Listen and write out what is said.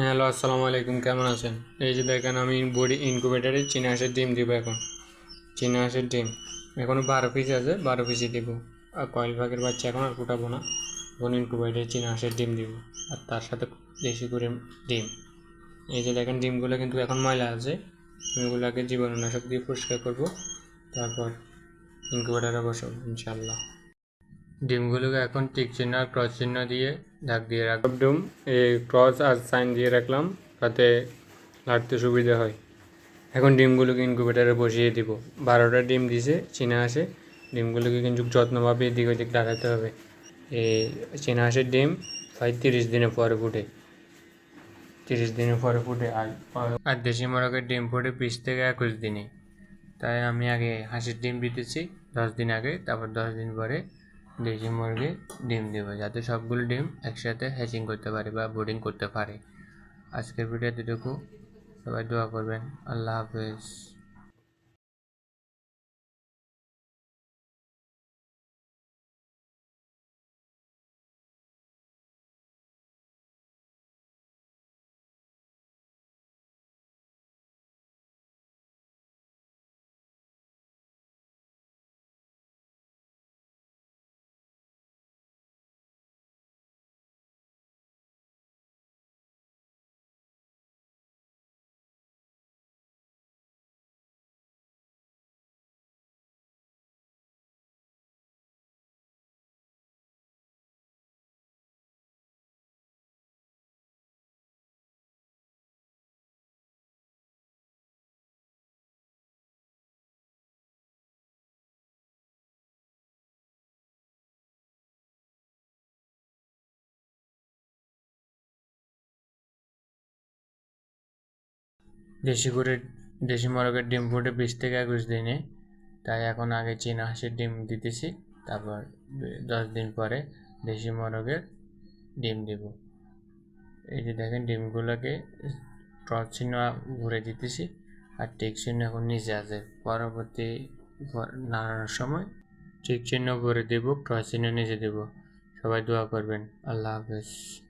Hello, আসসালামু আলাইকুম, কেমন আছেন? এই যে দেখেন, আমি বডি ইনকুবেটারে চীনা হাঁসের ডিম দিব এখন। চীনা হাঁসের ডিম। এখনও বারো পিস আছে, বারো পিসই দিব। আর কয়েল পাখির বাচ্চা এখন আর ফুটাবো না। এখন ইনকুবেটারে চীনা হাঁসের ডিম দিব। আর তার সাথে দেশি করে ডিম। এই যে দেখেন, ডিমগুলো কিন্তু এখন ময়লা আছে। এগুলোকে জীবাণুনাশক দিয়ে পরিষ্কার করব। তারপর ইনকুবেটারে বসাবো ইনশাল্লাহ ডিমগুলোকে এখন টিক চিহ্ন আর ক্রস চিহ্ন দিয়ে ঢাক দিয়ে রাখলাম ডিম এই ক্রস আর সাইন দিয়ে রাখলাম তাতে লাড়তে সুবিধা হয়। এখন ডিমগুলোকে ইনকুবেটারে বসিয়ে দিব। বারোটা ডিম দিছে চীনা হাঁসে। ডিমগুলোকে কিন্তু যত্নভাবে এদিক ওদিক লাগাতে হবে। এই চীনা হাঁসের ডিম প্রায় তিরিশ দিনের পরে ফুটে। তিরিশ দিনের পরে ফুটে আর আর দেশি মোরগের ডিম ফুটে বিশ থেকে একুশ দিনে। তাই আমি আগে হাঁসের ডিম দিতেছি দশ দিন আগে তারপর দশ দিন পরে দেশি মুরগি, ডিম দেবে, যাতে সবগুলো ডিম একসাথে হ্যাচিং করতে পারে বা বোর্ডিং করতে পারে। আজকের ভিডিও এতটুকু। সবাই দোয়া করবেন। আল্লাহ হাফেজ। দেশি করে, দেশি মোরগের ডিম ফুটে বিশ থেকে একুশ দিনে। তাই এখন আগে চীনা হাঁসের ডিম দিতেছি, তারপর দশ দিন পরে দেশি মোরগের ডিম দেব। এই যে দেখেন ডিমগুলোকে ক্রস চিহ্ন ঘুরে দিতেছি আর টিক চিহ্ন এখন নিচে আছে। পরবর্তী নাড়ানোর সময় টিক চিহ্ন করে দেব ক্রস চিহ্ন নিচে দেব। সবাই দোয়া করবেন। আল্লাহ হাফেজ।